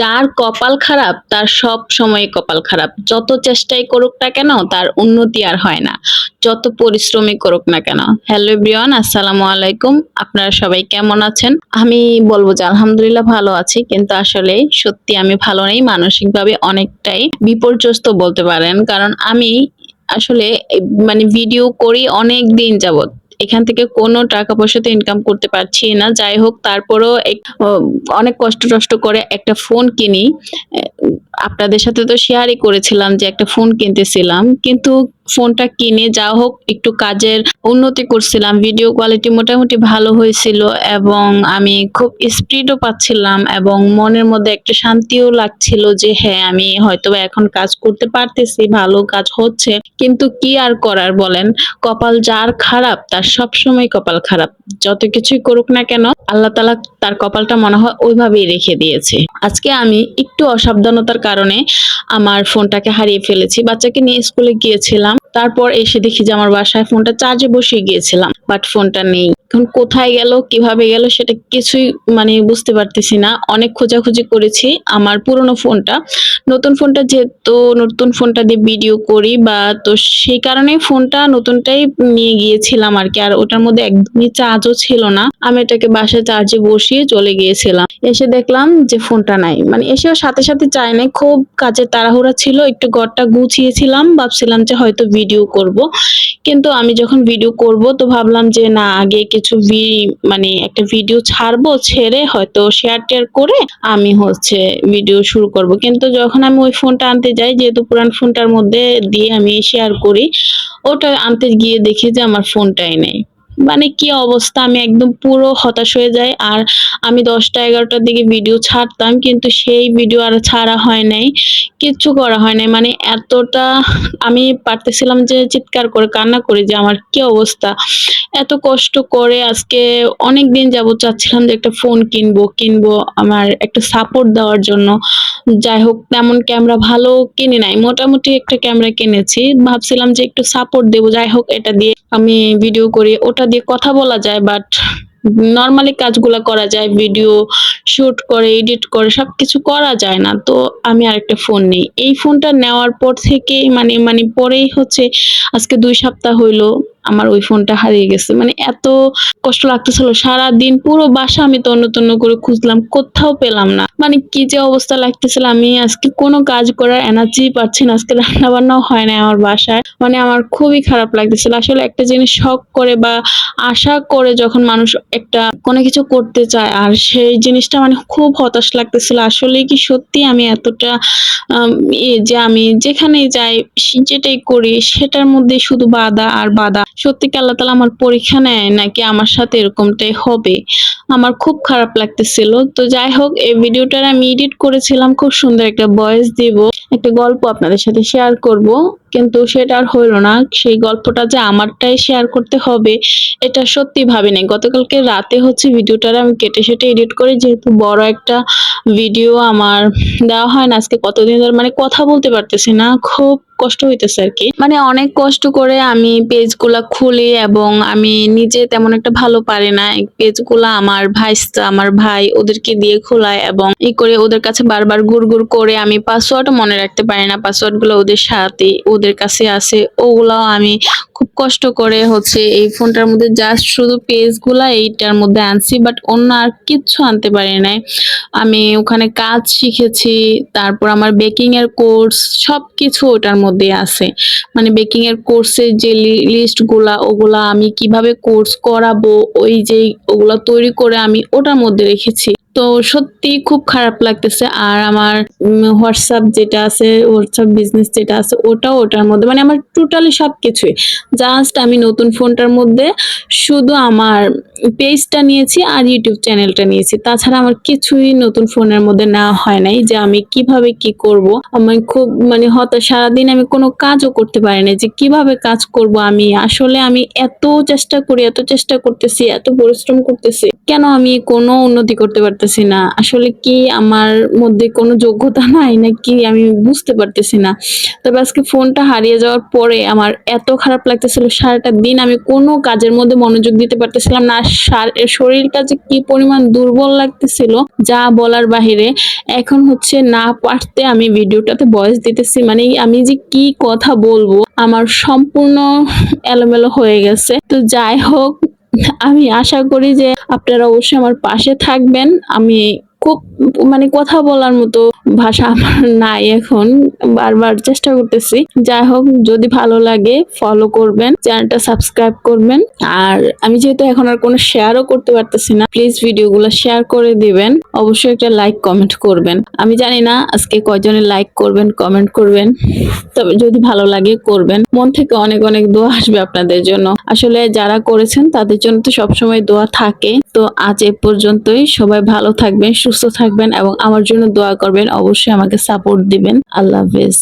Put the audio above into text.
যার কপাল খারাপ, তার সব সময় কপাল খারাপ। যত চেষ্টাই করুক না কেন, তার উন্নতি আর হয় না। যত পরিশ্রমই করুক না কেন। হ্যালো ব্রিয়ন আসসালামু আলাইকুম। আপনারা সবাই কেমন আছেন? আমি বলব যে আলহামদুলিল্লাহ ভালো আছি, কিন্তু আসলে সত্যি আমি ভালো নেই। মানসিকভাবে অনেকটাই বিপর্যস্ত বলতে পারেন। কারণ আমি আসলে মানে ভিডিও করি অনেক দিন যাবত এখান থেকে কোনো টাকা পয়সা তো ইনকাম করতে পারছি না। যাই হোক, তারপরও অনেক কষ্ট টষ্ট করে একটা ফোন কিনি। আপনাদের সাথে তো শেয়ারই করেছিলাম যে একটা ফোন কিনতেছিলাম। কিন্তু ফোনটা কিনে, যা হোক, একটু কাজের উন্নতি করছিলাম। ভিডিও কোয়ালিটি মোটামুটি ভালো হয়েছিল এবং আমি খুব স্পিডও পাচ্ছিলাম এবং মনের মধ্যে একটা শান্তিও লাগছিল যে হ্যাঁ আমি হয়তো এখন কাজ করতে পারতেছি, ভালো কাজ হচ্ছে। কিন্তু কি আর করার বলেন? কপাল যার খারাপ, তার সব সময় কপাল খারাপ। যত কিছুই করুক না কেন, আল্লাহ তালা তার কপালটা মনে হয় ওইভাবেই রেখে দিয়েছে। আজকে আমি একটু অসাবধানতার কারণে আমার ফোনটাকে হারিয়ে ফেলেছি। বাচ্চাকে নিয়ে স্কুলে গিয়েছিলাম। তারপর এসে দেখি যে আমার বাসায় ফোনটা চার্জে বসিয়ে গিয়েছিলাম বাট ফোনটা নেই। এখন কোথায় গেল, কীভাবে গেল সেটা কিছুই মানে বুঝতে পারতেছি না। অনেক খোঁজাখুঁজি করেছি আমার পুরনো ফোনটা। নতুন ফোনটা যেহেতু নতুন ফোনটা দিয়ে ভিডিও করি বা তো সেই কারণে ফোনটা নতুনটাই নিয়ে গিয়েছিলাম আর কি। আর ওটার মধ্যে একদমই চার্জও ছিল না। আমি এটাকে বাসায় চার্জে বসিয়ে চলে গিয়েছিলাম। এসে দেখলাম যে ফোনটা নাই। মানে এসেও সাথে সাথে চাই নাই। খুব কাজের তাড়াহুড়া ছিল। একটু ঘরটা গুছিয়েছিলাম। ভাবছিলাম যে হয়তো ভিডিও করব। কিন্তু আমি যখন ভিডিও করব তো ভাবলাম যে না, আগে কিছু ভি- মানে একটা ভিডিও ছাড়বো, ছেড়ে হয়তো শেয়ার টেয়ার করে আমি হচ্ছে ভিডিও শুরু করব। কিন্তু যখন আমি ওই ফোনটা আনতে যাই, যেহেতু পুরান ফোনটার মধ্যে দিয়ে আমি শেয়ার করি। ওটা আনতে গিয়ে দেখি যে আমার ফোনটাই নেই। মানে কি অবস্থা, আমি একদম পুরো হতাশ হয়ে যাই। আর আমি দশটা, এগারোটার দিকে ভিডিও ছাড়তাম, কিন্তু সেই ভিডিও আর ছাড়া হয় নাই, কিচ্ছু করা হয় নাই। মানে এতটা আমি পারতেছিলাম যে চিৎকার করে, কান্না করি যে আমার কি অবস্থা। এত কষ্ট করে আজকে অনেক দিন যাবত চাচ্ছিলাম যে একটা ফোন কিনবো কিনবো আমার একটা সাপোর্ট দেওয়ার জন্য। যাই হোক তেমন ক্যামেরা ভালো কিনে নাই। মোটামুটি একটা ক্যামেরা কিনেছি। ভাবছিলাম যে একটু সাপোর্ট দেবো। যাই হোক এটা দিয়ে আমি ভিডিও করি। ওটা দিয়ে কথা বলা যায় বাট নর্মালি কাজগুলা করা যায়। ভিডিও শুট করে এডিট করে সব কিছু করা যায় না। তো আমি আরেকটা ফোন নেই। এই ফোনটা নেওয়ার পর থেকেই মানে মানে পরেই হচ্ছে আজকে দুই সপ্তাহ হইল। আমার ওই ফোনটা হারিয়ে গেছে। মানে এত কষ্ট লাগতেছিল সারা দিন পুরো বাসা আমি তন্ন তন্ন করে খুঁজলাম, কোথাও পেলাম না। মানে কি যে অবস্থা লাগতেছিল, আমি আজকে কোনো কাজ করার এনার্জি পাচ্ছি না। আজকে রান্না বান্নাও হয় না আমার বাসায়। মানে আমার খুবই খারাপ লাগতেছিল। আসলে একটা জিনিস শখ করে বা আশা করে যখন মানুষ একটা কোনো কিছু করতে চায়, আর সেই জিনিসটা মানে খুব হতাশ লাগতেছিল। আসলে কি সত্যি আমি এতটা যে আমি যেখানেই যাই যেটাই করি, সেটার মধ্যে শুধু বাধা আর বাধা। সত্যি কি আল্লাহ তালা আমার পরীক্ষা নেয় নাকি আমার সাথে এরকমটাই হবে? আমার খুব খারাপ লাগতেছিল। তো যাই হোক, এই ভিডিওটার আমি এডিট করেছিলাম, খুব সুন্দর একটা ভয়েস দিব, একটা গল্প আপনাদের সাথে শেয়ার করব। কিন্তু সেটা আর হইল না, সেই গল্পটা যে আমারটাই শেয়ার করতে হবে, এটা সত্যি ভাবি নাই গতকালকে রাতে হচ্ছে ভিডিওটার আমি কেটে সেটে এডিট করি, যেহেতু বড় একটা ভিডিও আমার দেওয়া হয় না, আজকে কতদিন ধরে মানে কথা বলতে পারতেছি না, খুব কষ্ট হইতেছে আর কি। মানে অনেক কষ্ট করে আমি পেজগুলা খুলি এবং আমি নিজে তেমন একটা ভালো পারি না। পেজগুলা আমার ভাইস্তা, আমার ভাই ওদেরকে দিয়ে খোলায় এবং ই করে ওদের কাছে বারবার গুড় গুড় করে আমি পাসওয়ার্ড মনে রাখতে পারি না। পাসওয়ার্ডগুলো ওদের সাথে ওদের কাছে আছে ওগুলাও আমি খুব কষ্ট করে হচ্ছে এই ফোনটার মধ্যে জাস্ট শুধু পেজগুলা এইটার মধ্যে আনছি বাট অন্য আর কিচ্ছু আনতে পারি নাই। আমি ওখানে কাজ শিখেছি, তারপর আমার বেকিং এর কোর্স সবকিছু ওটার মধ্যে আছে। মানে বেকিং এর কোর্সের যে লিস্টগুলা, ওগুলা আমি কীভাবে কোর্স করাবো, ওই যে ওগুলা তৈরি করে আমি ওটার মধ্যে রেখেছি। তো সত্যি খুব খারাপ লাগতেছে। আর আমার হোয়াটসঅ্যাপ যেটা আছে হোয়াটসঅ্যাপ বিজনেস যেটা আছে, ওটাও ওটার মধ্যে মানে আমার টোটালি সব কিছুই জাস্ট আমি নতুন ফোনটার মধ্যে শুধু আমার পেজটা নিয়েছি আর ইউটিউব চ্যানেলটা নিয়েছি। তাছাড়া আমার কিছুই নতুন ফোনের মধ্যে না হয় নাই যে আমি কীভাবে কি করব। আমি খুব মানে হতাশ, সারাদিন আমি কোনো কাজও করতে পারি না যে কীভাবে কাজ করব আমি, আসলে আমি এত চেষ্টা করি, এত চেষ্টা করতেছি, এত পরিশ্রম করতেছি, কেন আমি কোনো উন্নতি করতে পারতেছি পারতেছি না। আসলে কি আমার মধ্যে কোনো যোগ্যতা নাই নাকি আমি বুঝতে পারতেছি না। তবে আজকে ফোনটা হারিয়ে যাওয়ার পরে আমার এত খারাপ লাগতেছিল, সারাটা দিন আমি কোনো কাজের মধ্যে মনোযোগ দিতে পারতেছিলাম না। শরীরটা যে কি পরিমাণ দুর্বল লাগতেছিল, যা বলার বাহিরে, এখন হচ্ছে না পারতে আমি ভিডিওটাতে বয়স দিতেছি। মানে আমি যে কি কথা বলব, আমার সম্পূর্ণ এলোমেলো হয়ে গেছে। তো যাই হোক আমি আশা করি যে আপনারা অবশ্যই আমার পাশে থাকবেন। আমি খুব মানে কথা বলার মতো ভাষা আমার নাই এখন। বারবার চেষ্টা করতেছি। যাই হোক, যদি ভালো লাগে ফলো করবেন, চ্যানেলটা সাবস্ক্রাইব করবেন। আর আমি যেহেতু এখন আর কোনো শেয়ারও করতে পারতেছি না প্লিজ ভিডিওগুলো শেয়ার করে দিবেন। অবশ্যই একটা লাইক কমেন্ট করবেন। আমি জানি না আজকে কয়জনে লাইক করবেন কমেন্ট করবেন। তবে যদি ভালো লাগে, করবেন। মন থেকে অনেক অনেক দোয়া আসবে আপনাদের জন্য। আসলে যারা করেছেন, তাদের জন্য তো সবসময় দোয়া থাকে। তো আজ এ পর্যন্তই। সবাই ভালো থাকবেন সুস্থ থাকবেন এবং আমার জন্য দোয়া করবেন। অবশ্যই আমাকে সাপোর্ট দিবেন। আল্লাহ হাফেজ।